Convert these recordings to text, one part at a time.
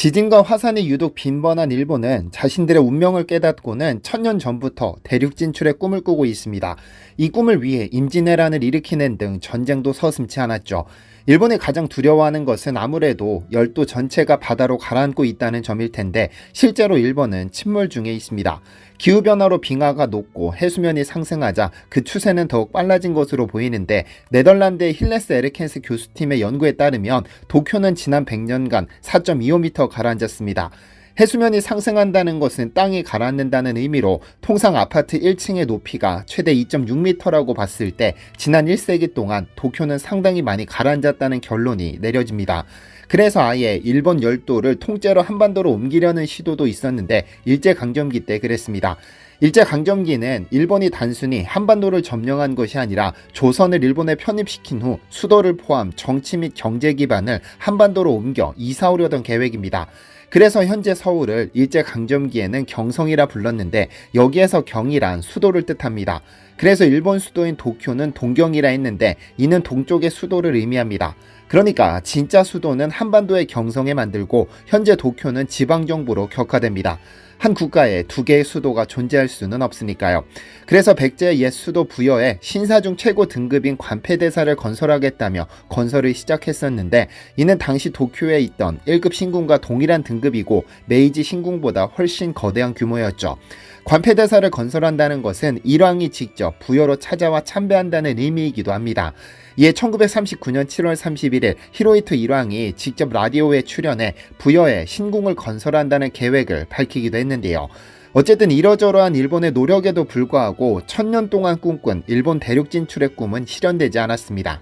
지진과 화산이 유독 빈번한 일본은 자신들의 운명을 깨닫고는 천년 전부터 대륙 진출의 꿈을 꾸고 있습니다. 이 꿈을 위해 임진왜란을 일으키는 등 전쟁도 서슴지 않았죠. 일본이 가장 두려워하는 것은 아무래도 열도 전체가 바다로 가라앉고 있다는 점일 텐데 실제로 일본은 침몰 중에 있습니다. 기후변화로 빙하가 녹고 해수면이 상승하자 그 추세는 더욱 빨라진 것으로 보이는데 네덜란드의 힐레스 에르켄스 교수팀의 연구에 따르면 도쿄는 지난 100년간 4.25m 가라앉았습니다. 해수면이 상승한다는 것은 땅이 가라앉는다는 의미로 통상 아파트 1층의 높이가 최대 2.6m라고 봤을 때 지난 1세기 동안 도쿄는 상당히 많이 가라앉았다는 결론이 내려집니다. 그래서 아예 일본 열도를 통째로 한반도로 옮기려는 시도도 있었는데 일제강점기 때 그랬습니다. 일제강점기는 일본이 단순히 한반도를 점령한 것이 아니라 조선을 일본에 편입시킨 후 수도를 포함 정치 및 경제 기반을 한반도로 옮겨 이사오려던 계획입니다. 그래서 현재 서울을 일제강점기에는 경성이라 불렀는데 여기에서 경이란 수도를 뜻합니다. 그래서 일본 수도인 도쿄는 동경이라 했는데 이는 동쪽의 수도를 의미합니다. 그러니까 진짜 수도는 한반도의 경성에 만들고 현재 도쿄는 지방정부로 격화됩니다. 한 국가에 두 개의 수도가 존재할 수는 없으니까요. 그래서 백제의 옛 수도 부여에 신사중 최고 등급인 관패대사를 건설하겠다며 건설을 시작했었는데 이는 당시 도쿄에 있던 1급 신궁과 동일한 등급이고 메이지 신궁보다 훨씬 거대한 규모였죠. 관패대사를 건설한다는 것은 일왕이 직접 부여로 찾아와 참배한다는 의미이기도 합니다. 이에 1939년 7월 31일 히로이토 일왕이 직접 라디오에 출연해 부여에 신궁을 건설한다는 계획을 밝히기도 했는데 요. 어쨌든 이러저러한 일본의 노력에도 불구하고 천년 동안 꿈꾼 일본 대륙 진출의 꿈은 실현되지 않았습니다.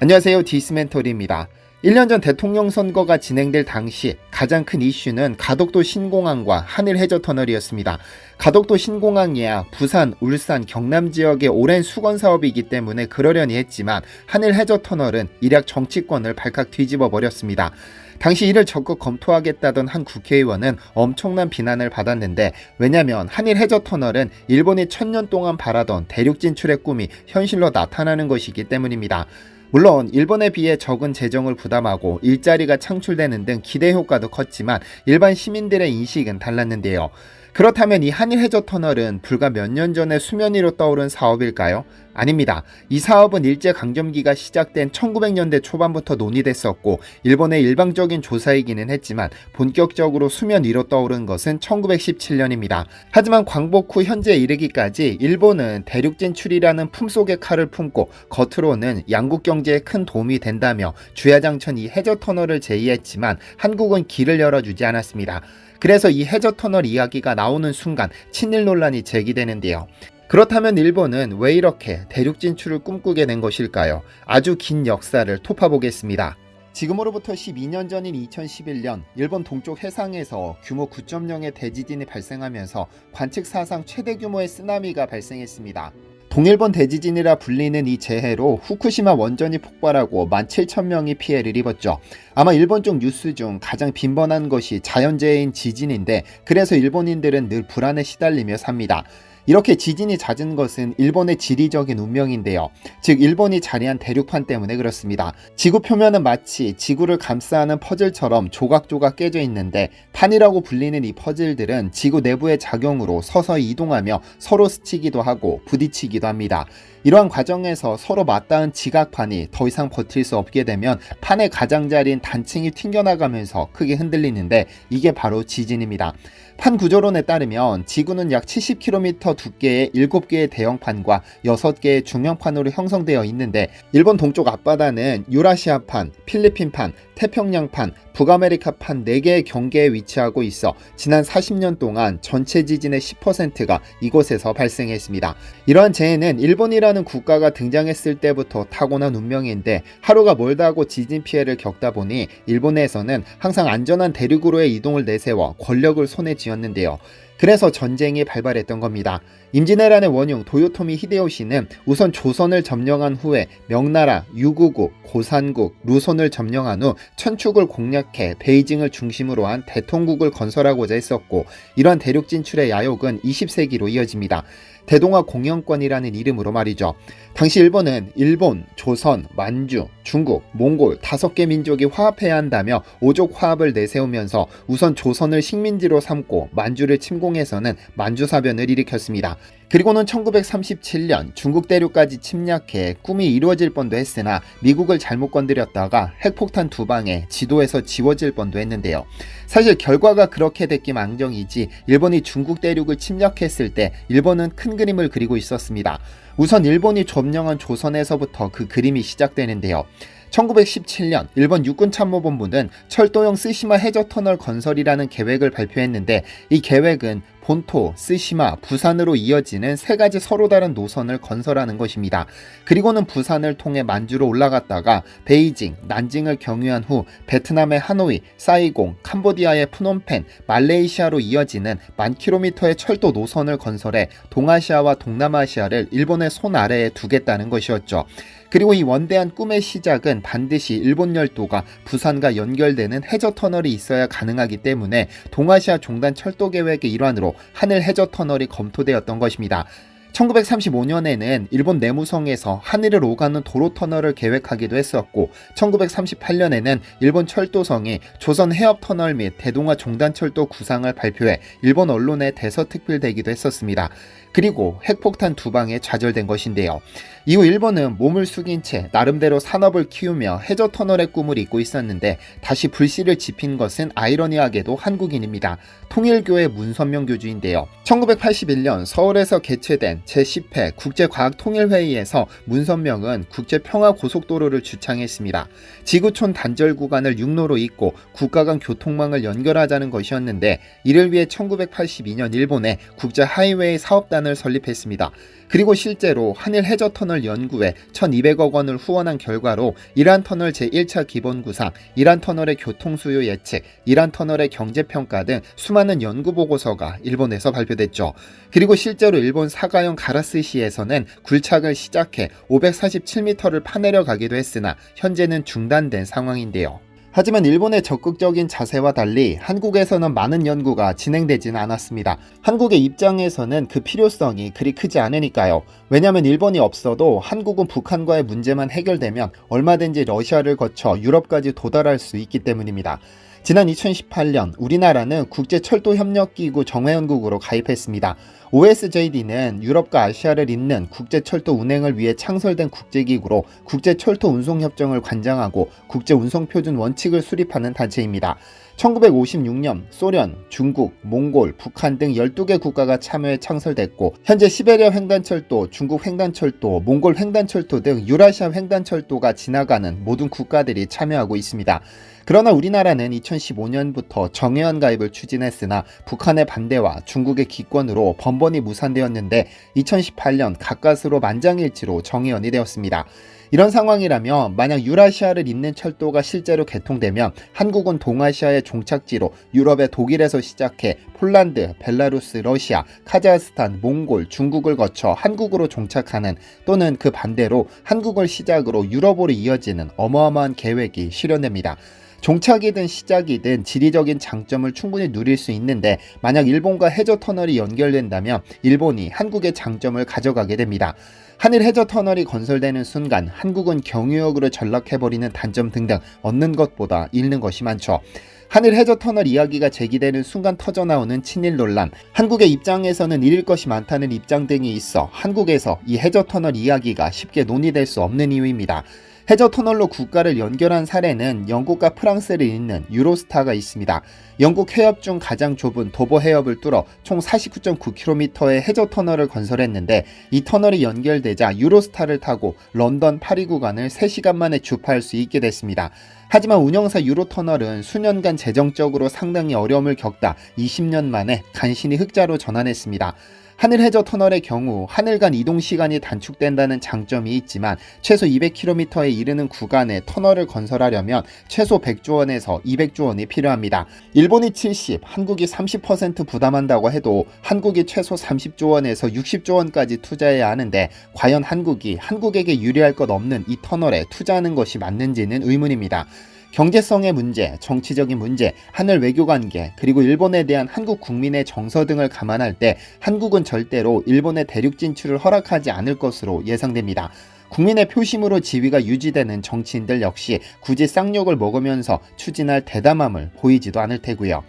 안녕하세요. 디스멘토리입니다. 1년 전 대통령 선거가 진행될 당시 가장 큰 이슈는 가덕도 신공항과 한일 해저 터널이었습니다. 가덕도 신공항이야 부산, 울산, 경남 지역의 오랜 수건 사업이기 때문에 그러려니 했지만 한일 해저 터널은 일약 정치권을 발칵 뒤집어 버렸습니다. 당시 이를 적극 검토하겠다던 한 국회의원은 엄청난 비난을 받았는데 왜냐면 한일 해저 터널은 일본이 천년 동안 바라던 대륙 진출의 꿈이 현실로 나타나는 것이기 때문입니다. 물론 일본에 비해 적은 재정을 부담하고 일자리가 창출되는 등 기대 효과도 컸지만 일반 시민들의 인식은 달랐는데요. 그렇다면 이 한일 해저 터널은 불과 몇 년 전에 수면 위로 떠오른 사업일까요? 아닙니다. 이 사업은 일제 강점기가 시작된 1900년대 초반부터 논의됐었고 일본의 일방적인 조사이기는 했지만 본격적으로 수면 위로 떠오른 것은 1917년입니다. 하지만 광복 후 현재 이르기까지 일본은 대륙 진출이라는 품속의 칼을 품고 겉으로는 양국 경제에 큰 도움이 된다며 주야장천 이 해저 터널을 제의했지만 한국은 길을 열어주지 않았습니다. 그래서 이 해저 터널 이야기가 나오는 순간 친일 논란이 제기되는데요. 그렇다면 일본은 왜 이렇게 대륙 진출을 꿈꾸게 된 것일까요? 아주 긴 역사를 토파보겠습니다. 지금으로부터 12년 전인 2011년 일본 동쪽 해상에서 규모 9.0의 대지진이 발생하면서 관측 사상 최대 규모의 쓰나미가 발생했습니다. 동일본 대지진이라 불리는 이 재해로 후쿠시마 원전이 폭발하고 17,000명이 피해를 입었죠. 아마 일본 쪽 뉴스 중 가장 빈번한 것이 자연재해인 지진인데 그래서 일본인들은 늘 불안에 시달리며 삽니다. 이렇게 지진이 잦은 것은 일본의 지리적인 운명인데요. 즉 일본이 자리한 대륙판 때문에 그렇습니다. 지구 표면은 마치 지구를 감싸는 퍼즐처럼 조각조각 깨져 있는데 판이라고 불리는 이 퍼즐들은 지구 내부의 작용으로 서서히 이동하며 서로 스치기도 하고 부딪히기도 합니다. 이러한 과정에서 서로 맞닿은 지각판이 더 이상 버틸 수 없게 되면 판의 가장자리인 단층이 튕겨나가면서 크게 흔들리는데 이게 바로 지진입니다. 판 구조론에 따르면 지구는 약 70km 두께의 7개의 대형판과 6개의 중형판으로 형성되어 있는데 일본 동쪽 앞바다는 유라시아판, 필리핀판, 태평양판, 북아메리카판 4개의 경계에 위치하고 있어 지난 40년 동안 전체 지진의 10%가 이곳에서 발생했습니다. 이러한 재해는 일본이라는 국가가 등장했을 때부터 타고난 운명인데 하루가 멀다 하고 지진 피해를 겪다 보니 일본에서는 항상 안전한 대륙으로의 이동을 내세워 권력을 손에 쥐었는데요. 그래서 전쟁이 발발했던 겁니다. 임진왜란의 원흉 도요토미 히데요시는 우선 조선을 점령한 후에 명나라, 유구국, 고산국, 루손을 점령한 후 천축을 공략해 베이징을 중심으로 한 대통국을 건설하고자 했었고 이러한 대륙 진출의 야욕은 20세기로 이어집니다. 대동아 공영권이라는 이름으로 말이죠. 당시 일본은 일본, 조선, 만주, 중국, 몽골 다섯 개 민족이 화합해야 한다며 오족 화합을 내세우면서 우선 조선을 식민지로 삼고 만주를 침공해서는 만주사변을 일으켰습니다. 그리고는 1937년 중국 대륙까지 침략해 꿈이 이루어질 뻔도 했으나 미국을 잘못 건드렸다가 핵폭탄 두 방에 지도에서 지워질 뻔도 했는데요. 사실 결과가 그렇게 됐기 망정이지 일본이 중국 대륙을 침략했을 때 일본은 큰 그림을 그리고 있었습니다. 우선 일본이 점령한 조선에서부터 그 그림이 시작되는데요. 1917년 일본 육군참모본부는 철도형 쓰시마 해저터널 건설이라는 계획을 발표했는데 이 계획은 본토, 쓰시마, 부산으로 이어지는 세 가지 서로 다른 노선을 건설하는 것입니다. 그리고는 부산을 통해 만주로 올라갔다가 베이징, 난징을 경유한 후 베트남의 하노이, 사이공, 캄보디아의 푸놈펜, 말레이시아로 이어지는 만 킬로미터의 철도 노선을 건설해 동아시아와 동남아시아를 일본의 손 아래에 두겠다는 것이었죠. 그리고 이 원대한 꿈의 시작은 반드시 일본 열도가 부산과 연결되는 해저 터널이 있어야 가능하기 때문에 동아시아 종단 철도 계획의 일환으로 하늘 해저 터널이 검토되었던 것입니다. 1935년에는 일본 내무성에서 하늘을 오가는 도로 터널을 계획하기도 했었고 1938년에는 일본 철도성이 조선 해협 터널 및 대동아 종단철도 구상을 발표해 일본 언론에 대서특필되기도 했었습니다. 그리고 핵폭탄 두 방에 좌절된 것인데요. 이후 일본은 몸을 숙인 채 나름대로 산업을 키우며 해저 터널의 꿈을 잇고 있었는데 다시 불씨를 지핀 것은 아이러니하게도 한국인입니다. 통일교의 문선명 교주인데요. 1981년 서울에서 개최된 제10회 국제과학통일회의에서 문선명은 국제평화고속도로를 주창했습니다. 지구촌 단절 구간을 육로로 잇고 국가 간 교통망을 연결하자는 것이었는데 이를 위해 1982년 일본에 국제하이웨이 사업 단을 설립했습니다. 그리고 실제로 한일 해저 터널 연구에 1200억 원을 후원한 결과로 이란 터널 제1차 기본 구상, 이란 터널의 교통 수요 예측, 이란 터널의 경제 평가 등 수많은 연구 보고서가 일본에서 발표됐죠. 그리고 실제로 일본 사가형 가라스시에서는 굴착을 시작해 547m를 파내려 가기도 했으나 현재는 중단된 상황인데요. 하지만 일본의 적극적인 자세와 달리 한국에서는 많은 연구가 진행되진 않았습니다. 한국의 입장에서는 그 필요성이 그리 크지 않으니까요. 왜냐하면 일본이 없어도 한국은 북한과의 문제만 해결되면 얼마든지 러시아를 거쳐 유럽까지 도달할 수 있기 때문입니다. 지난 2018년 우리나라는 국제철도협력기구 정회원국으로 가입했습니다. OSJD는 유럽과 아시아를 잇는 국제철도 운행을 위해 창설된 국제기구로 국제철도 운송협정을 관장하고 국제운송표준 원칙을 수립하는 단체입니다. 1956년 소련, 중국, 몽골, 북한 등 12개 국가가 참여해 창설됐고 현재 시베리아 횡단철도, 중국 횡단철도, 몽골 횡단철도 등 유라시아 횡단철도가 지나가는 모든 국가들이 참여하고 있습니다. 그러나 우리나라는 2015년부터 정회원 가입을 추진했으나 북한의 반대와 중국의 기권으로 번번이 무산되었는데 2018년 가까스로 만장일치로 정회원이 되었습니다. 이런 상황이라면 만약 유라시아를 잇는 철도가 실제로 개통되면 한국은 동아시아의 종착지로 유럽의 독일에서 시작해 폴란드, 벨라루스, 러시아, 카자흐스탄, 몽골, 중국을 거쳐 한국으로 종착하는 또는 그 반대로 한국을 시작으로 유럽으로 이어지는 어마어마한 계획이 실현됩니다. 종착이든 시작이든 지리적인 장점을 충분히 누릴 수 있는데 만약 일본과 해저 터널이 연결된다면 일본이 한국의 장점을 가져가게 됩니다. 하늘 해저 터널이 건설되는 순간 한국은 경유역으로 전락해버리는 단점 등등 얻는 것보다 잃는 것이 많죠. 하늘 해저 터널 이야기가 제기되는 순간 터져나오는 친일 논란, 한국의 입장에서는 잃을 것이 많다는 입장 등이 있어 한국에서 이 해저 터널 이야기가 쉽게 논의될 수 없는 이유입니다. 해저 터널로 국가를 연결한 사례는 영국과 프랑스를 잇는 유로스타가 있습니다. 영국 해협 중 가장 좁은 도보 해협을 뚫어 총 49.9km의 해저 터널을 건설했는데 이 터널이 연결되자 유로스타를 타고 런던 파리 구간을 3시간 만에 주파할 수 있게 됐습니다. 하지만 운영사 유로터널은 수년간 재정적으로 상당히 어려움을 겪다 20년 만에 간신히 흑자로 전환했습니다. 하늘 해저 터널의 경우 하늘 간 이동 시간이 단축된다는 장점이 있지만 최소 200km에 이르는 구간에 터널을 건설하려면 최소 100조 원에서 200조 원이 필요합니다. 일본이 70, 한국이 30% 부담한다고 해도 한국이 최소 30조 원에서 60조 원까지 투자해야 하는데 과연 한국이 한국에게 유리할 것 없는 이 터널에 투자하는 것이 맞는지는 의문입니다. 경제성의 문제, 정치적인 문제, 하늘 외교 관계, 그리고 일본에 대한 한국 국민의 정서 등을 감안할 때 한국은 절대로 일본의 대륙 진출을 허락하지 않을 것으로 예상됩니다. 국민의 표심으로 지위가 유지되는 정치인들 역시 굳이 쌍욕을 먹으면서 추진할 대담함을 보이지도 않을 테고요.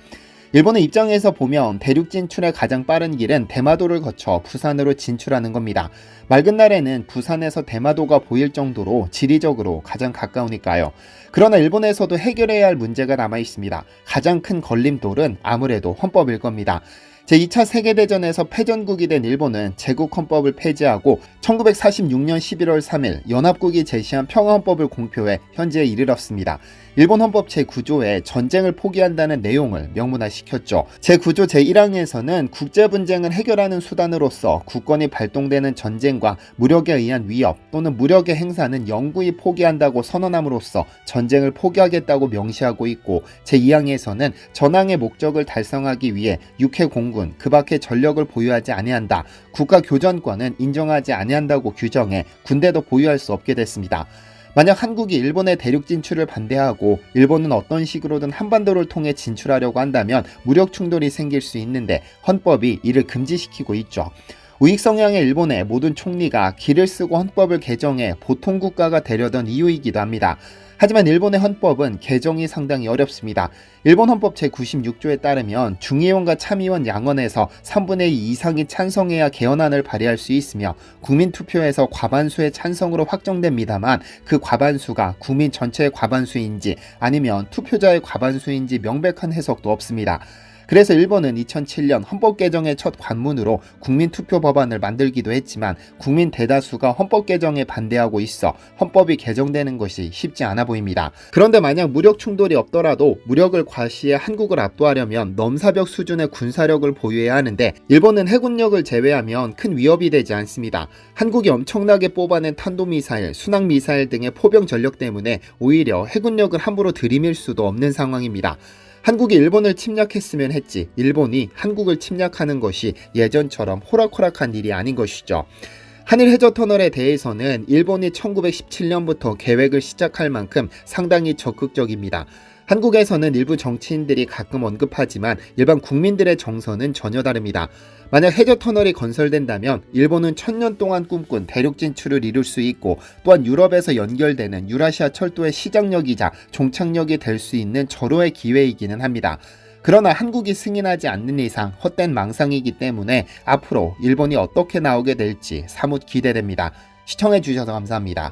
일본의 입장에서 보면 대륙 진출의 가장 빠른 길은 대마도를 거쳐 부산으로 진출하는 겁니다. 맑은 날에는 부산에서 대마도가 보일 정도로 지리적으로 가장 가까우니까요. 그러나 일본에서도 해결해야 할 문제가 남아 있습니다. 가장 큰 걸림돌은 아무래도 헌법일 겁니다. 제2차 세계대전에서 패전국이 된 일본은 제국 헌법을 폐지하고 1946년 11월 3일 연합국이 제시한 평화헌법을 공표해 현재에 이르렀습니다. 일본 헌법 제9조에 전쟁을 포기한다는 내용을 명문화시켰죠. 제9조 제1항에서는 국제 분쟁을 해결하는 수단으로서 국권이 발동되는 전쟁과 무력에 의한 위협 또는 무력의 행사는 영구히 포기한다고 선언함으로써 전쟁을 포기하겠다고 명시하고 있고 제2항에서는 전항의 목적을 달성하기 위해 육해 공군 그 밖에 전력을 보유하지 아니한다. 국가 교전권은 인정하지 아니한다고 규정해 군대도 보유할 수 없게 됐습니다. 만약 한국이 일본의 대륙 진출을 반대하고 일본은 어떤 식으로든 한반도를 통해 진출하려고 한다면 무력 충돌이 생길 수 있는데 헌법이 이를 금지시키고 있죠. 우익 성향의 일본의 모든 총리가 길을 쓰고 헌법을 개정해 보통 국가가 되려던 이유이기도 합니다. 하지만 일본의 헌법은 개정이 상당히 어렵습니다. 일본 헌법 제96조에 따르면 중의원과 참의원 양원에서 3분의 2 이상이 찬성해야 개헌안을 발의할 수 있으며 국민투표에서 과반수의 찬성으로 확정됩니다만 그 과반수가 국민 전체의 과반수인지 아니면 투표자의 과반수인지 명백한 해석도 없습니다. 그래서 일본은 2007년 헌법 개정의 첫 관문으로 국민 투표 법안을 만들기도 했지만 국민 대다수가 헌법 개정에 반대하고 있어 헌법이 개정되는 것이 쉽지 않아 보입니다. 그런데 만약 무력 충돌이 없더라도 무력을 과시해 한국을 압도하려면 넘사벽 수준의 군사력을 보유해야 하는데 일본은 해군력을 제외하면 큰 위협이 되지 않습니다. 한국이 엄청나게 뽑아낸 탄도미사일, 순항미사일 등의 포병 전력 때문에 오히려 해군력을 함부로 들이밀 수도 없는 상황입니다. 한국이 일본을 침략했으면 했지 일본이 한국을 침략하는 것이 예전처럼 호락호락한 일이 아닌 것이죠. 한일 해저 터널에 대해서는 일본이 1917년부터 계획을 시작할 만큼 상당히 적극적입니다. 한국에서는 일부 정치인들이 가끔 언급하지만 일반 국민들의 정서는 전혀 다릅니다. 만약 해저 터널이 건설된다면 일본은 천년 동안 꿈꾼 대륙 진출을 이룰 수 있고 또한 유럽에서 연결되는 유라시아 철도의 시장역이자 종착역이 될 수 있는 절호의 기회이기는 합니다. 그러나 한국이 승인하지 않는 이상 헛된 망상이기 때문에 앞으로 일본이 어떻게 나오게 될지 사뭇 기대됩니다. 시청해주셔서 감사합니다.